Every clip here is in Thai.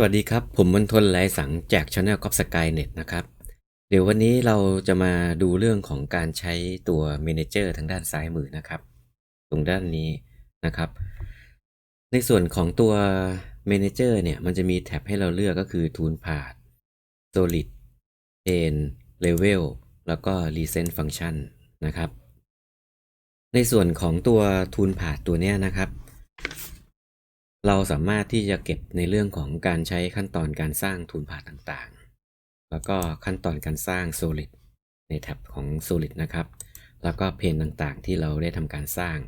สวัสดีครับ ผมมนทนไหลสังจาก Channel ก๊อฟสกายเน็ตนะครับ เดี๋ยววันนี้เราจะมาดูเรื่องของการใช้ตัว Manager ทางด้านซ้ายมือนะครับ ตรงด้านนี้นะครับ ในส่วนของตัว Manager เนี่ยมันจะมีแท็บให้เราเลือกก็คือ Tool Path Solid Chain Level แล้วก็ Recent Function นะครับ ในส่วนของตัว Tool Path ตัวเนี้ยนะครับ เราสามารถที่จะเก็บในเรื่องของการใช้ขั้นตอนการสร้างทุนผ่าต่างๆ แล้วก็ขั้นตอนการสร้าง Solid ในแท็บของ Solid นะครับ แล้วก็เพนต่างๆที่เราได้ทำการสร้าง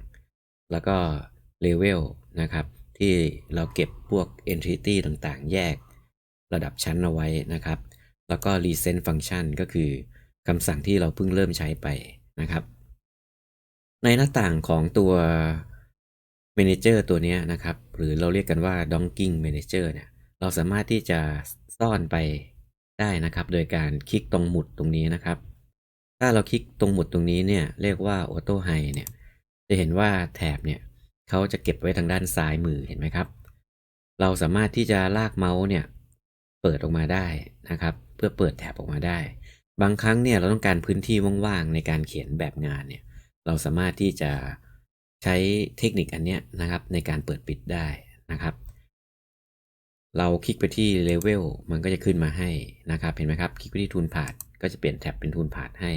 แล้วก็ Level นะครับ ที่เราเก็บพวก Entity ต่างๆ แยกระดับชั้นเอาไว้นะครับ แล้วก็ Recent Function ก็คือคำสั่งที่เราเพิ่งเริ่มใช้ไปนะครับ ในหน้าต่างของตัว Manager ตัวนี้นะครับ หรือเราเรียกกันว่า Donking Manager เนี่ย เราสามารถที่จะซ่อนไปได้นะครับ โดยการคลิกตรงหมุดตรงนี้นะครับ ถ้าเราคลิกตรงหมุดตรงนี้เนี่ย เรียกว่า Auto Hide เนี่ย จะเห็นว่าแถบเนี่ยเขาจะเก็บไว้ทางด้านซ้ายมือเห็นไหมครับ เราสามารถที่จะลากเมาส์เนี่ยเปิดออกมาได้นะครับ เพื่อเปิดแถบออกมาได้ บางครั้งเนี่ยเราต้องการพื้นที่ว่างๆในการเขียนแบบงานเนี่ย เราสามารถที่จะ ใช้เทคนิคอันเนี้ยนะครับในการเปิดปิดได้นะครับ เราคลิกไปที่เลเวลมันก็จะขึ้นมาให้นะครับ เห็นไหมครับ คลิกไปที่ทูนพาดก็จะเปลี่ยนแท็บเป็นทูนพาดให้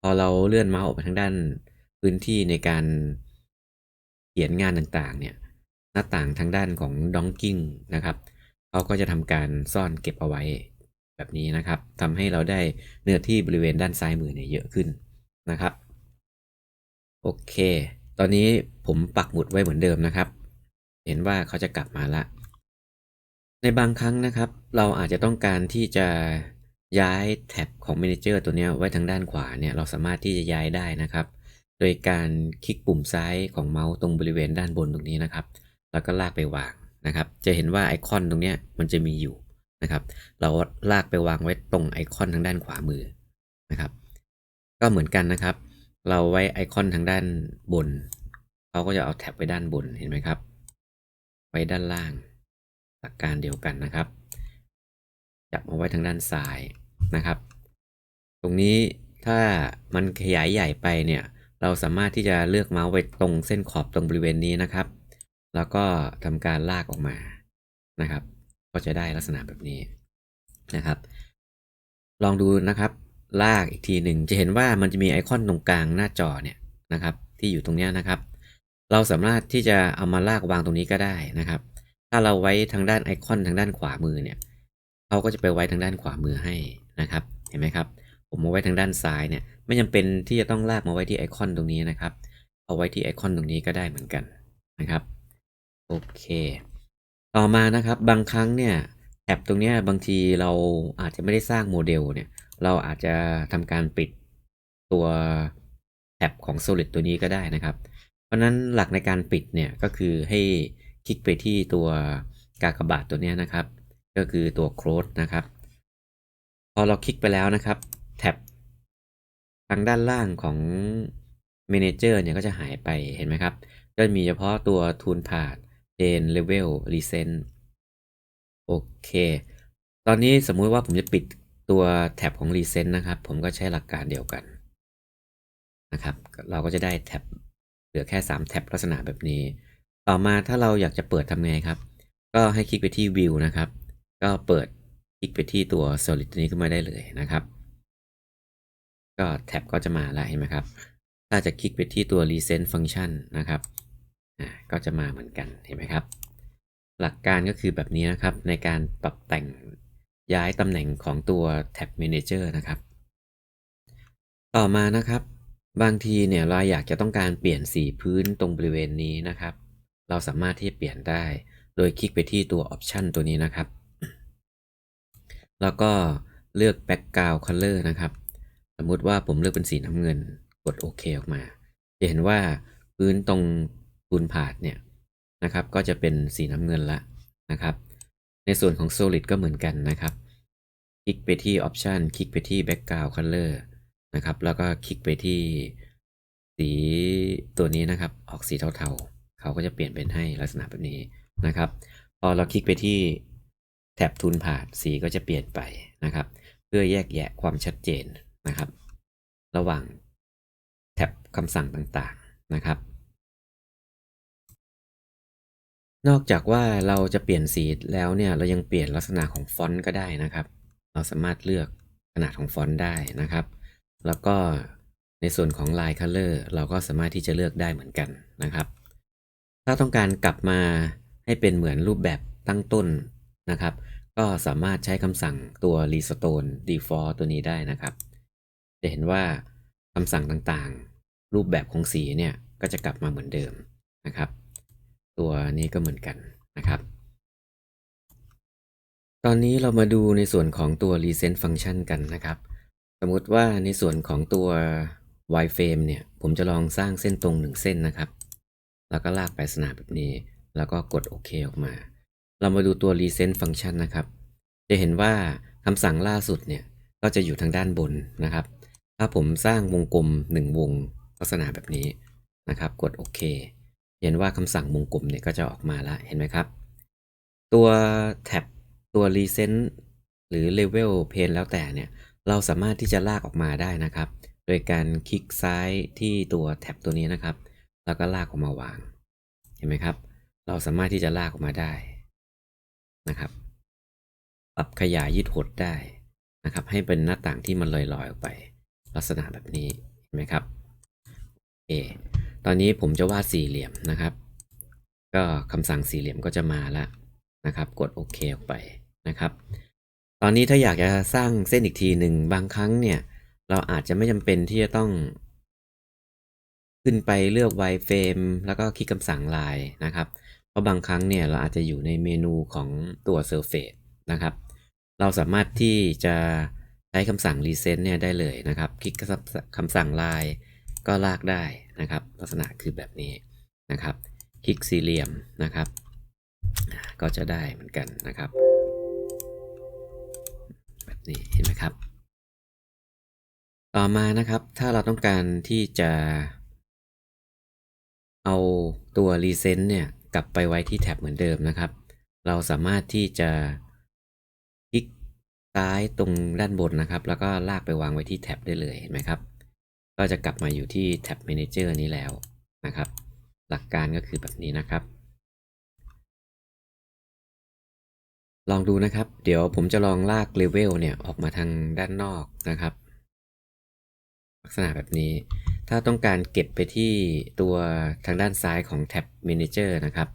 พอเราเลื่อนเมาส์ออกไปทางด้านพื้นที่ในการเขียนงานต่างๆ เนี่ยหน้าต่างทางด้านของดองกิ้งนะครับเขาก็จะทำการซ่อนเก็บเอาไว้แบบนี้นะครับทำให้เราได้เนื้อที่บริเวณด้านซ้ายมือเนี่ยเยอะขึ้นนะครับ โอเค ตอนนี้ผมปักหมุดไว้เหมือนเดิมนะครับ เห็นว่าเขาจะกลับมาละ ในบางครั้งนะครับ เราอาจจะต้องการที่จะย้ายแท็บของ Manager ตัวนี้ไว้ทางด้านขวาเนี่ยเราสามารถที่จะย้ายได้นะครับ โดยการคลิกปุ่มซ้ายของเมาส์ตรงบริเวณด้านบนตรงนี้นะครับ แล้วก็ลากไปวางนะครับ จะเห็นว่าไอคอนตรงนี้มันจะมีอยู่นะครับ เราลากไปวางไว้ตรงไอคอนทางด้านขวามือนะครับ ก็เหมือนกันนะครับ เราไว้ไอคอนทางด้านบน เขาก็จะเอาแท็บไว้ด้านบนเห็นไหมครับ ไว้ด้านล่าง หลักการเดียวกันนะครับ จับมาไว้ทางด้านซ้ายนะครับ ตรงนี้ถ้ามันขยายใหญ่ไปเนี่ย เราสามารถที่จะเลือกเมาส์ไว้ตรงเส้นขอบตรงบริเวณนี้นะครับ แล้วก็ทำการลากออกมานะครับ ก็จะได้ลักษณะแบบนี้นะครับ ลองดูนะครับ ลากอีกทีหนึ่งจะเห็นว่ามันจะมีไอคอนตรงกลางหน้าจอเนี่ยนะครับที่อยู่ตรงนี้นะครับ เราสามารถที่จะเอามาลากวางตรงนี้ก็ได้นะครับ ถ้าเราไว้ทางด้านไอคอนทางด้านขวามือเนี่ยเขาก็จะไปไว้ทางด้านขวามือให้นะครับเห็นไหมครับ ผมมาไว้ทางด้านซ้ายเนี่ยไม่จำเป็นที่จะต้องลากมาไว้ที่ไอคอนตรงนี้นะครับ เอาไว้ที่ไอคอนตรงนี้ก็ได้เหมือนกันนะครับโอเค ต่อมานะครับบางครั้งเนี่ยแท็บตรงนี้บางทีเราอาจจะไม่ได้สร้างโมเดลเนี่ย เราอาจจะทำการปิดตัวแท็บของ Solid ตัวนี้ก็ได้นะครับ เพราะนั้นหลักในการปิดเนี่ยก็คือให้คลิกไปที่ตัวกากบาทตัวนี้นะครับ ก็คือตัว close นะครับ พอเราคลิกไปแล้วนะครับ แท็บทางด้านล่างของ Manager เนี่ยก็จะหายไปเห็นไหมครับ ก็มีเฉพาะตัว Tool Path Chain Level Recent โอเค ตอนนี้สมมุติว่าผมจะปิด ตัวแท็บของ Recent นะครับ ผมก็ใช้หลักการเดียวกันนะครับ เราก็จะได้แท็บเหลือแค่ 3 แท็บลักษณะแบบนี้ ต่อมาถ้าเราอยากจะเปิดทำไงครับ ก็ให้คลิกไปที่ View นะครับ ก็เปิดคลิกไปที่ตัว Solid ตัวนี้ขึ้นมาได้เลยนะครับ ก็แท็บก็จะมาแล้วเห็นไหมครับ ถ้าจะคลิกไปที่ตัว Recent Function นะครับอ่าก็จะมาเหมือนกันเห็นไหมครับ หลักการก็คือแบบนี้นะครับในการปรับแต่ง ย้ายตำแหน่งของตัวแท็บ Manager นะครับ ต่อมานะครับ บางทีเนี่ยเราอยากจะต้องการเปลี่ยนสีพื้นตรงบริเวณนี้นะครับ เราสามารถที่จะเปลี่ยนได้ โดยคลิกไปที่ตัว Option ตัวนี้นะครับ แล้วก็เลือก Background Color นะครับ สมมุติว่าผมเลือกเป็นสีน้ำเงิน กดโอเคออกมา จะเห็นว่าพื้นตรงปูนผาดเนี่ยนะครับ ก็จะเป็นสีน้ำเงินละนะครับ ในส่วนของ Solid ก็เหมือนกันนะครับ คลิกไปที่ Option คลิกไปที่ Background Color นะครับ แล้วก็คลิกไปที่สีตัวนี้นะครับ ออกสีเทาๆ เขาก็จะเปลี่ยนเป็นให้ลักษณะแบบนี้นะครับ พอเราคลิกไปที่แท็บทูนผ่านสีก็จะเปลี่ยนไปนะครับ เพื่อแยกแยะความชัดเจนนะครับ ระหว่างแท็บคำสั่งต่างๆนะครับ นอกจากว่าเราจะเปลี่ยนสีแล้วเนี่ย เรายังเปลี่ยนลักษณะของฟอนต์ก็ได้นะครับ เราสามารถเลือกขนาดของฟอนต์ได้นะครับ แล้วก็ในส่วนของลาย Color เราก็สามารถที่จะเลือกได้เหมือนกันนะครับ ถ้าต้องการกลับมาให้เป็นเหมือนรูปแบบตั้งต้นนะครับ ก็สามารถใช้คำสั่งตัว restore default ตัวนี้ได้นะครับ จะเห็นว่าคำสั่งต่างๆ รูปแบบของสีเนี่ยก็จะกลับมาเหมือนเดิมนะครับ ตัวนี้ก็เหมือนกันนะครับ ตอนนี้เรามาดูในส่วนของตัว recent function กันนะครับ สมมติว่าในส่วนของตัว wireframe เนี่ย ผมจะลองสร้างเส้นตรงหนึ่งเส้นนะครับ แล้วก็ลากไปสนามแบบนี้ แล้วก็กดโอเคออกมา เรามาดูตัว recent function นะครับ จะเห็นว่าคำสั่งล่าสุดเนี่ย ก็จะอยู่ทางด้านบนนะครับ ถ้าผมสร้างวงกลม 1 วงลักษณะแบบนี้นะครับ กดโอเค เห็นว่าคำสั่งวงกลมเนี่ยก็จะออกมาแล้ว เห็นไหมครับ ตัวแท็บ ตัว recent หรือ level pane แล้วแต่เนี่ย เราสามารถที่จะลากออกมาได้นะครับ โดยการคลิกซ้ายที่ตัวแท็บตัวนี้นะครับ แล้วก็ลากออกมาวาง เห็นไหมครับ เราสามารถที่จะลากออกมาได้นะครับ ปรับขยายยืดหดได้นะครับ ให้เป็นหน้าต่างที่มันลอยๆออกไป ลักษณะแบบนี้ เห็นไหมครับโอเคตอนนี้ผมจะวาดสี่เหลี่ยมนะครับ ก็คำสั่งสี่เหลี่ยมก็จะมาแล้วนะครับ กดโอเคออกไป นะครับ ตอนนี้ถ้าอยากจะสร้างเส้นอีกทีหนึ่งบางครั้งเนี่ย เราอาจจะไม่จำเป็นที่จะต้อง ขึ้นไปเลือก wireframe แล้วก็คลิกคำสั่งลายนะครับ เพราะบางครั้งเนี่ยเราอาจจะอยู่ในเมนูของตัว surface นะครับ เราสามารถที่จะใช้คำสั่ง recent เนี่ยได้เลยนะครับ คลิกคำสั่งลายก็ลากได้นะครับ ลักษณะคือแบบนี้นะครับ คลิกสี่เหลี่ยมนะครับ ก็จะได้เหมือนกันนะครับ นี้เห็นไหมครับ ต่อมานะครับ ถ้าเราต้องการที่จะ เอาตัว recent เนี่ย กลับไปไว้ที่แท็บเหมือนเดิมนะครับ เราสามารถที่จะคลิกซ้ายตรงด้านบนนะครับ แล้วก็ลากไปวางไว้ที่แท็บได้เลยเห็นไหมครับ ก็จะกลับมาอยู่ที่แท็บ Manager นี้แล้วนะครับ หลักการก็คือแบบนี้นะครับ ลองดูนะครับ เดี๋ยวผมจะลองลากเลเวลเนี่ยออกมาทางด้านนอกนะครับ ลักษณะแบบนี้ ถ้าต้องการเก็บไปที่ตัวทางด้านซ้ายของแท็บ Manager นะครับ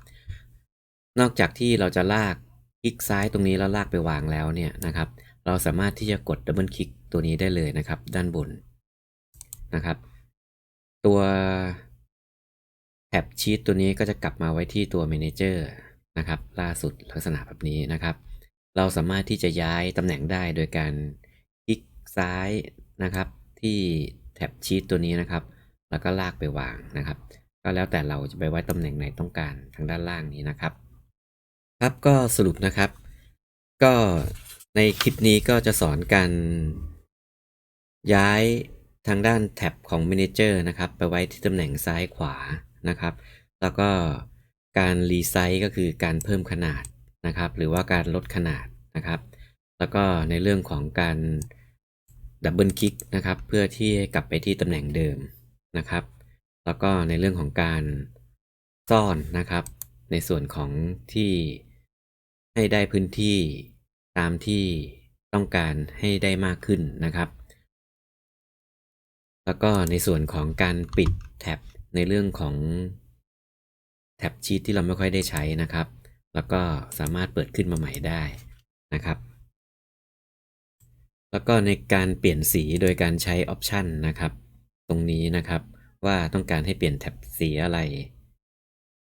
นอกจากที่เราจะลากคลิกซ้ายตรงนี้แล้วลากไปวางแล้วเนี่ยนะครับ เราสามารถที่จะกดดับเบิลคลิกตัวนี้ได้เลยนะครับ ด้านบนนะครับ ตัวแท็บชีตตัวนี้ก็จะกลับมาไว้ที่ตัว Manager นะครับล่าสุดลักษณะแบบนี้นะครับ เราสามารถที่จะย้ายตำแหน่งได้โดยการคลิกซ้ายนะครับที่แท็บชีตตัวนี้นะครับ แล้วก็ลากไปวางนะครับ ก็แล้วแต่เราจะไปไว้ตำแหน่งไหนต้องการทางด้านล่างนี้นะครับ ครับก็สรุปนะครับ ก็ในคลิปนี้ก็จะสอนการย้ายทางด้านแท็บของ Manager นะครับ ไปไว้ที่ตำแหน่งซ้ายขวานะครับ แล้วก็ การรีไซส์ก็คือการเพิ่มขนาดนะครับ หรือว่าการลดขนาดนะครับ แล้วก็ในเรื่องของการดับเบิลคลิกนะครับ เพื่อที่ให้กลับไปที่ตำแหน่งเดิมนะครับ แล้วก็ในเรื่องของการซ่อนนะครับ ในส่วนของที่ให้ได้พื้นที่ตามที่ต้องการให้ได้มากขึ้นนะครับ แล้วก็ในส่วนของการปิดแท็บในเรื่องของ แท็บชีตที่เราไม่ค่อยได้ใช้นะครับ แล้วก็สามารถเปิดขึ้นมาใหม่ได้นะครับ แล้วก็ในการเปลี่ยนสีโดยการใช้ออปชันนะครับ ตรงนี้นะครับว่าต้องการให้เปลี่ยนแท็บสีอะไร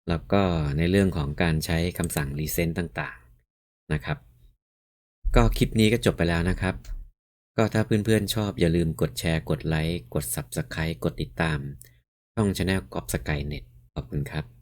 แล้วก็ในเรื่องของการใช้คำสั่ง Recent ต่างๆนะครับ ก็คลิปนี้ก็จบไปแล้วนะครับ ก็ถ้าเพื่อนๆชอบอย่าลืมกดแชร์ กดไลค์ กด Subscribe กดติดตาม ช่อง Channel กอบสกายเน็ตขอบคุณครับ